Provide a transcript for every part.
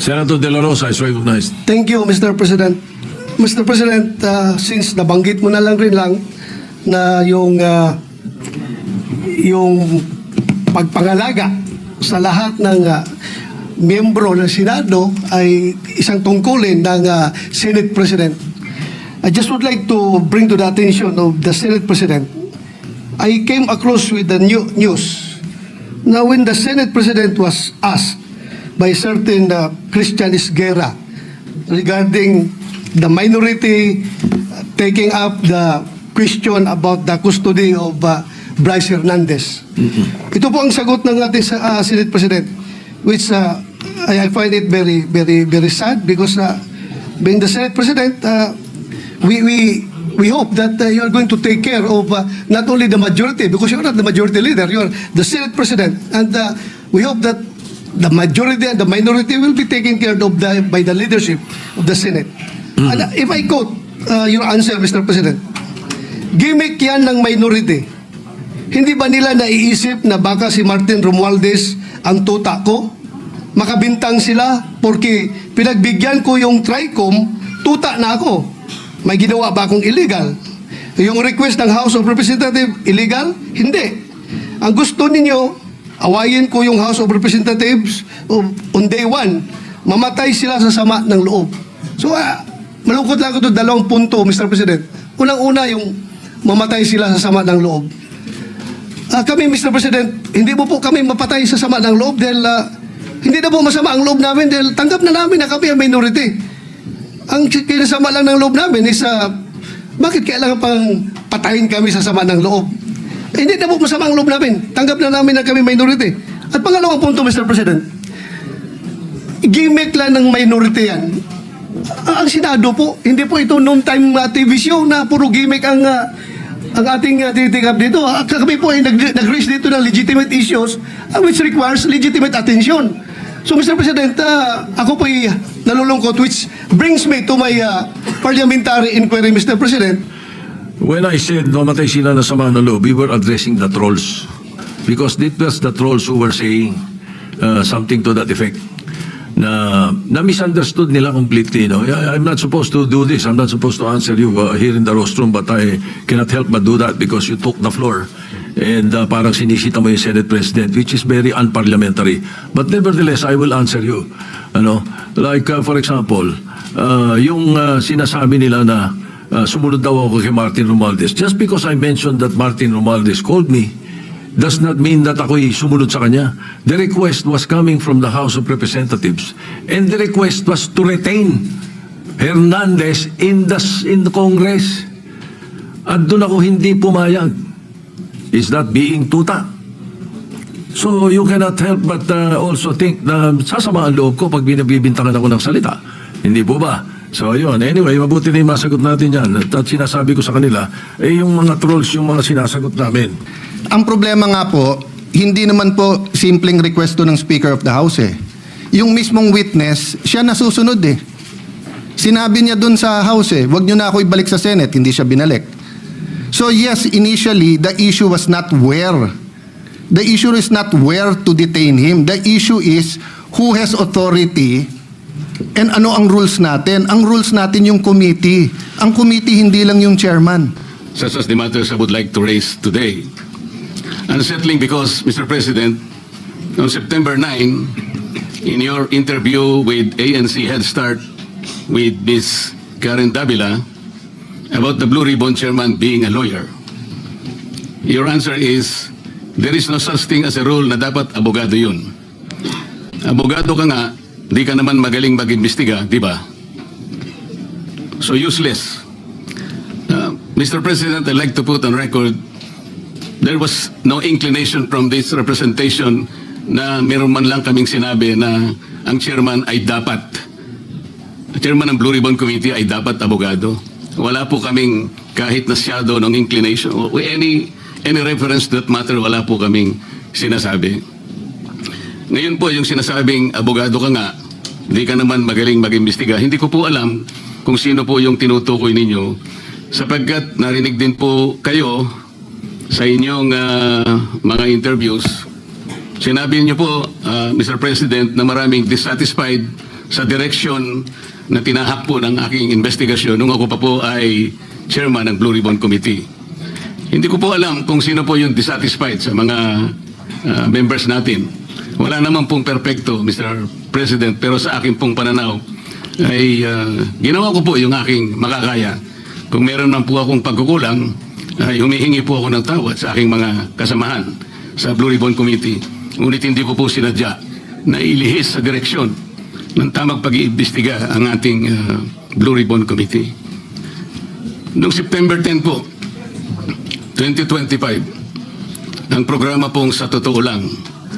Senator De La Rosa is recognized. Thank you, Mr. President. Mr. President, uh, since nabanggit mo na lang rin lang na yung uh, yung pagpangalaga sa lahat ng uh, miyembro ng Senado ay isang tungkulin ng uh, Senate President. I just would like to bring to the attention of the Senate President. I came across with the new news. Now, when the Senate President was asked by certain uh, Christian Isguera regarding the minority uh, taking up the question about the custody of uh, Bryce Hernandez. Ito po ang sagot ng ating uh, Senate President, which uh, I, I find it very, very, very sad because uh, being the Senate President, uh, we, we, we hope that uh, you are going to take care of uh, not only the majority, because you're not the majority leader, you're the Senate President, and uh, we hope that the majority and the minority will be taken care of the, by the leadership of the Senate. And uh, if I quote uh, your answer, Mr. President, gimmick yan ng minority. Hindi ba nila naiisip na baka si Martin Romualdez ang tuta ko? Makabintang sila porque pinagbigyan ko yung TRICOM, tuta na ako. May ginawa ba akong illegal? Yung request ng House of Representatives, illegal? Hindi. Ang gusto ninyo, awayin ko yung House of Representatives on day one, mamatay sila sa sama ng loob. So, ah, malungkot lang ako doon, dalawang punto, Mr. President. Unang-una, yung mamatay sila sa sama ng loob. Ah, kami, Mr. President, hindi mo po kami mapatay sa sama ng loob dahil ah, hindi na po masama ang loob namin dahil tanggap na namin na kami ang minority. Ang kinasama lang ng loob namin is ah, bakit kailangan pang patayin kami sa sama ng loob? Hindi na po masama ang loob namin. Tanggap na namin na kami minority. At pangalawang punto, Mr. President, gimmick lang ng minority yan. Ah, ang Senado po, hindi po ito noon time uh, TV show na puro gimmick ang ah, ang ating uh, tinitikap dito. Ah, kami po ay nag- nag-raise dito ng legitimate issues ah, which requires legitimate attention. So Mr. President, ah, ako po ay nalulungkot which brings me to my ah, parliamentary inquiry, Mr. President. When I said namatay sila na sama ng loob, we were addressing the trolls. Because it was the trolls who were saying uh, something to that effect. Na, na misunderstood nila completely. No? I'm not supposed to do this. I'm not supposed to answer you uh, here in the rostrum, but I cannot help but do that because you took the floor. And uh, parang sinisita mo yung Senate President, which is very unparliamentary. But nevertheless, I will answer you. Ano? Like, uh, for example, uh, yung uh, sinasabi nila na uh, sumunod daw ako kay Martin Romualdez. Just because I mentioned that Martin Romualdez called me, does not mean that ako'y sumunod sa kanya. The request was coming from the House of Representatives. And the request was to retain Hernandez in the, in the Congress. At doon ako hindi pumayag. Is that being tuta? So you cannot help but uh, also think na sasama ang loob ko pag binabibintangan ako ng salita. Hindi po ba? So yun, anyway, mabuti na yung masagot natin yan. At, sinasabi ko sa kanila, eh yung mga trolls, yung mga sinasagot namin. Ang problema nga po, hindi naman po simpleng request to ng Speaker of the House eh. Yung mismong witness, siya nasusunod eh. Sinabi niya dun sa House eh, wag niyo na ako ibalik sa Senate, hindi siya binalik. So yes, initially, the issue was not where. The issue is not where to detain him. The issue is who has authority and ano ang rules natin. Ang rules natin yung committee. Ang committee hindi lang yung chairman. such as the matters I would like to raise today. Unsettling because, Mr. President, on September 9, in your interview with ANC Head Start with Ms. Karen Davila about the Blue Ribbon Chairman being a lawyer, your answer is, there is no such thing as a rule na dapat abogado yun. Abogado ka nga, di ka naman magaling mag-imbestiga, di ba? So useless. Uh, Mr. President, I'd like to put on record, there was no inclination from this representation na meron man lang kaming sinabi na ang chairman ay dapat, chairman ng Blue Ribbon Committee ay dapat abogado. Wala po kaming kahit na shadow ng inclination any, any reference to that matter, wala po kaming sinasabi. Ngayon po, yung sinasabing abogado ka nga, hindi ka naman magaling mag-imbestiga, hindi ko po alam kung sino po yung tinutukoy ninyo sapagkat narinig din po kayo sa inyong ah, mga interviews. Sinabi niyo po, ah, Mr. President, na maraming dissatisfied sa direksyon na tinahak po ng aking investigasyon nung ako pa po ay chairman ng Blue Ribbon Committee. Hindi ko po alam kung sino po yung dissatisfied sa mga ah, members natin. Wala naman pong perpekto, Mr. President, pero sa aking pong pananaw ay ah, ginawa ko po yung aking makakaya. Kung meron man po akong pagkukulang, ay humihingi po ako ng tawad sa aking mga kasamahan sa Blue Ribbon Committee. Ngunit hindi ko po sinadya na ilihis sa direksyon ng tamang pag-iimbestiga ang ating ah, Blue Ribbon Committee. Noong September 10 po, 2025, ang programa pong sa totoo lang,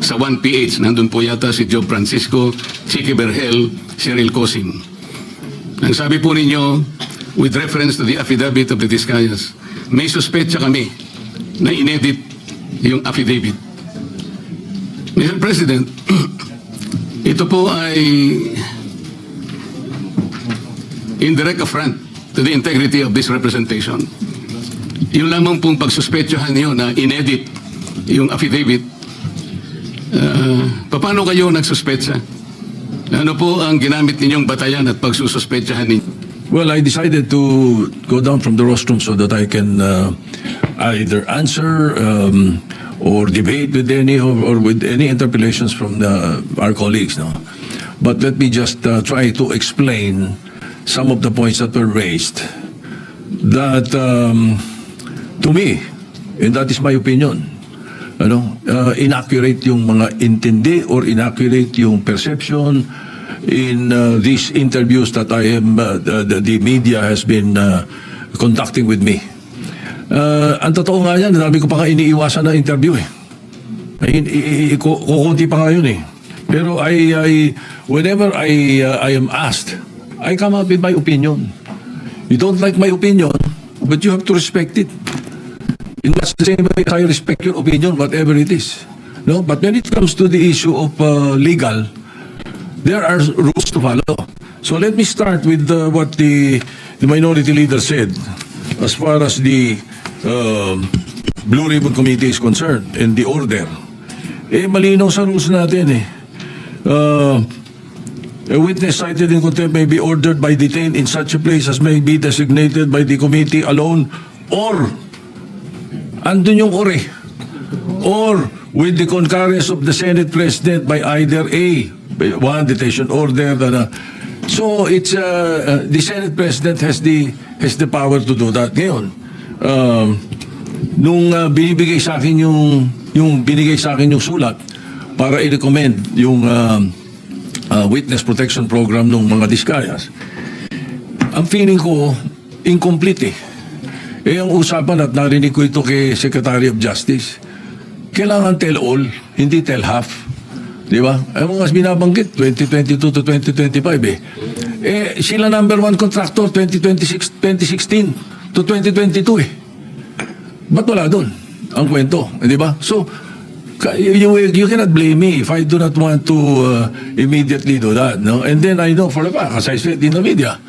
sa 1PH, nandun po yata si Joe Francisco, Chicky Berhel, Cyril Cosim. Ang sabi po ninyo, with reference to the affidavit of the Discayas, may suspecha kami na inedit yung affidavit. Mr. President, ito po ay indirect affront to the integrity of this representation. Yung lamang pong pagsuspetsahan niyo na inedit yung affidavit, uh, paano kayo nagsuspetsa? Ano po ang ginamit ninyong batayan at pagsususpetsahan ninyo? Well, I decided to go down from the rostrum so that I can uh, either answer um, or debate with any or, or with any interpellations from the, our colleagues. No? But let me just uh, try to explain some of the points that were raised that, um, to me, and that is my opinion, ano, uh, inaccurate yung mga intindi or inaccurate yung perception in uh, these interviews that I am, uh, the, the media has been uh, conducting with me. Uh, ang totoo nga yan, dami ko pa nga iniiwasan na interview eh. Kukunti pa nga yun eh. Pero I, I whenever I, uh, I am asked, I come up with my opinion. You don't like my opinion, but you have to respect it. In much the same way, I respect your opinion, whatever it is. No, but when it comes to the issue of uh, legal, there are rules to follow. So let me start with uh, what the, the minority leader said as far as the um Blue Ribbon Committee is concerned and the order. Eh, malinaw sa rules natin eh. Uh, a witness cited in contempt may be ordered by detained in such a place as may be designated by the committee alone or andun yung or eh. Or with the concurrence of the Senate President by either A, one detention order, da, da. so it's uh, uh, the Senate President has the has the power to do that. Ngayon, um, nung uh, binibigay sa akin yung yung binigay sa akin yung sulat para i-recommend yung um, uh, witness protection program ng mga diskayas, ang feeling ko, incomplete eh. Eh, ang usapan at narinig ko ito kay Secretary of Justice, kailangan tell all, hindi tell half. Di ba? Ang mga binabanggit, 2022 to 2025 eh. Eh, sila number one contractor, 2026, 2016 to 2022 eh. Ba't wala doon? Ang kwento, di ba? So, you, you cannot blame me if I do not want to uh, immediately do that. No? And then I know for a fact, as I said in the media,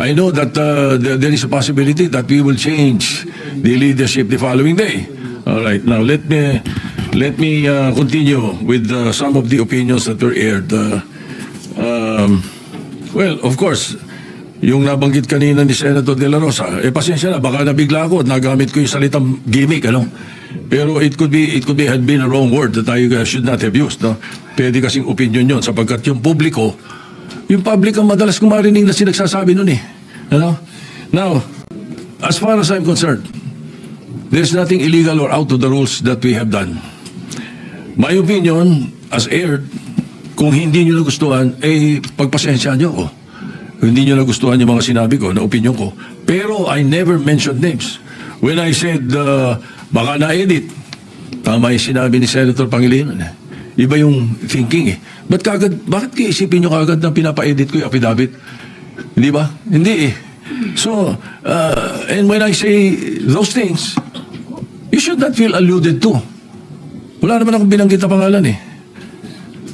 I know that uh, there, is a possibility that we will change the leadership the following day. All right, now let me let me uh, continue with uh, some of the opinions that were aired. Uh, um, well, of course, yung nabanggit kanina ni Senator De La Rosa, eh pasensya na, baka nabigla ako at nagamit ko yung salitang gimmick, ano? Pero it could be it could be had been a wrong word that I uh, should not have used, no? Pwede kasing opinion yon sapagkat yung publiko, yung public ang madalas kumarinig na sinagsasabi nun eh. Ano? Now, as far as I'm concerned, there's nothing illegal or out of the rules that we have done. My opinion, as aired, kung hindi nyo nagustuhan, eh, pagpasensyahan nyo. Kung hindi nyo nagustuhan yung mga sinabi ko, na opinion ko. Pero I never mentioned names. When I said, uh, baka na-edit, tama yung sinabi ni Senator Pangilinan. eh. Iba yung thinking eh. Ba't kagad, bakit kiisipin nyo kagad na pinapa-edit ko yung affidavit? Hindi ba? Hindi eh. So, uh, and when I say those things, you should not feel alluded to. Wala naman akong binanggit na pangalan eh.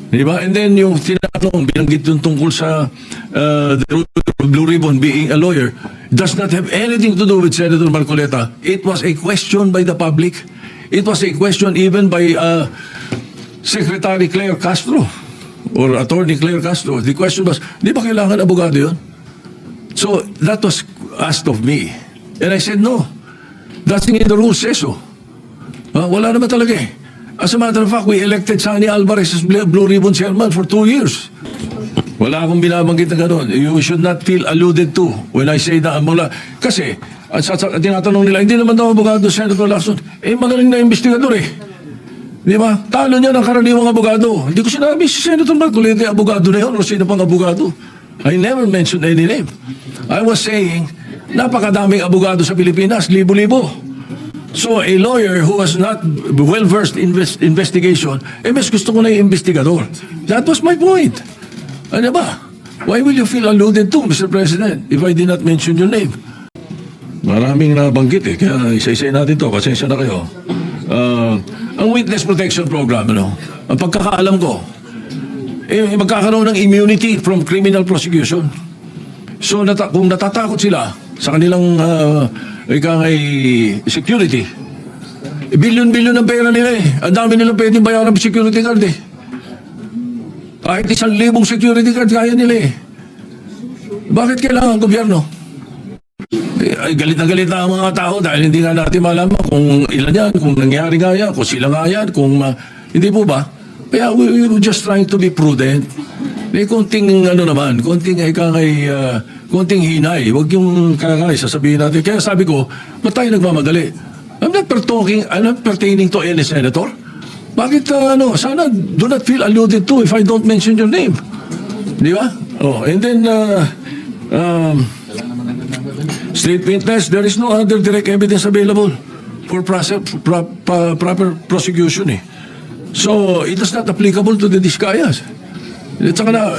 Di ba? And then yung tinatanong, binanggit yung tungkol sa uh, the Blue Ribbon being a lawyer, does not have anything to do with Senator Marcoleta. It was a question by the public. It was a question even by uh, Secretary Claire Castro. or Attorney Claire Castro, the question was, di ba kailangan abogado yun? So that was asked of me. And I said, no. That's in the rules says so. Ah, wala naman talaga eh. As a matter of fact, we elected Sani Alvarez as Blue Ribbon Chairman for two years. Wala akong binabanggit na gano'n. You should not feel alluded to when I say that. Mula, kasi, at sa, sa, tinatanong nila, hindi naman daw abogado Senator Lacson. Eh, magaling na investigador eh. Di ba? Talo niya ng karaniwang abogado. Hindi ko sinabi si Senator Marcolete, abogado na yun o sino pang abogado. I never mentioned any name. I was saying, napakadaming abogado sa Pilipinas, libo-libo. So a lawyer who was not well-versed in invest- investigation, eh mas gusto ko na yung investigador. That was my point. Ano ba? Why will you feel alluded to, Mr. President, if I did not mention your name? Maraming nabanggit eh, kaya isa-isa natin to, pasensya na kayo. Ah, ang Witness Protection Program, ano, ang pagkakaalam ko, eh, magkakaroon ng immunity from criminal prosecution. So nata- kung natatakot sila sa kanilang uh, ika ngay security, eh, bilyon-bilyon ng pera nila eh. Ang dami nilang pwedeng bayaran ng security guard eh. Kahit isang libong security guard kaya nila eh. Bakit kailangan ang gobyerno? Ay, galit na galit na ang mga tao dahil hindi nga natin malaman kung ilan yan, kung nangyari nga yan, kung sila nga yan, kung ma- hindi po ba? Kaya we, we were just trying to be prudent. May konting ano naman, konting ay kangay, uh, konting hinay. Huwag yung kangay sasabihin natin. Kaya sabi ko, ba't tayo nagmamadali? I'm not talking, I'm not pertaining to any senator. Bakit uh, ano, sana do not feel alluded to if I don't mention your name. Di ba? Oh, and then, uh, um, State witness, there is no other direct evidence available for process, pro, pa- proper prosecution eh. So, it is not applicable to the Discayas. At saka na,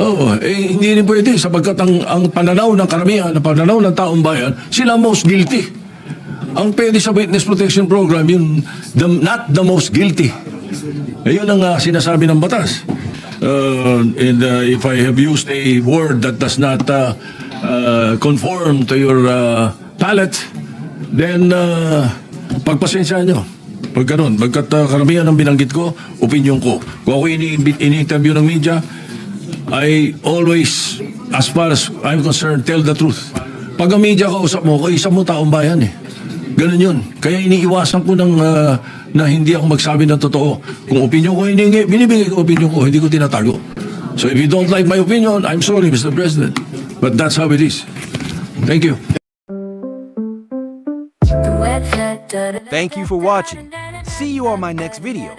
oh, eh, hindi rin pwede sapagkat ang, ang pananaw ng karamihan, ang pananaw ng taong bayan, sila most guilty. Ang pwede sa witness protection program, yung the, not the most guilty. Ayun ang ah, sinasabi ng batas. Uh, and uh, if I have used a word that does not uh, uh, conform to your uh, palate, then uh, pagpasensyahan nyo. Pag ganun, pagkat uh, karamihan ng binanggit ko, opinion ko. Kung ako ini- ini-interview ng media, I always, as far as I'm concerned, tell the truth. Pag ang media kausap mo, kausap mo taong bayan eh. Ganun yun. Kaya iniiwasan ko ng, ah, na hindi ako magsabi ng totoo. Kung opinion ko hindi, binibigay ko opinion ko, hindi ko tinatago. So if you don't like my opinion, I'm sorry, Mr. President. But that's how it is. Thank you. Thank you for watching. See you on my next video.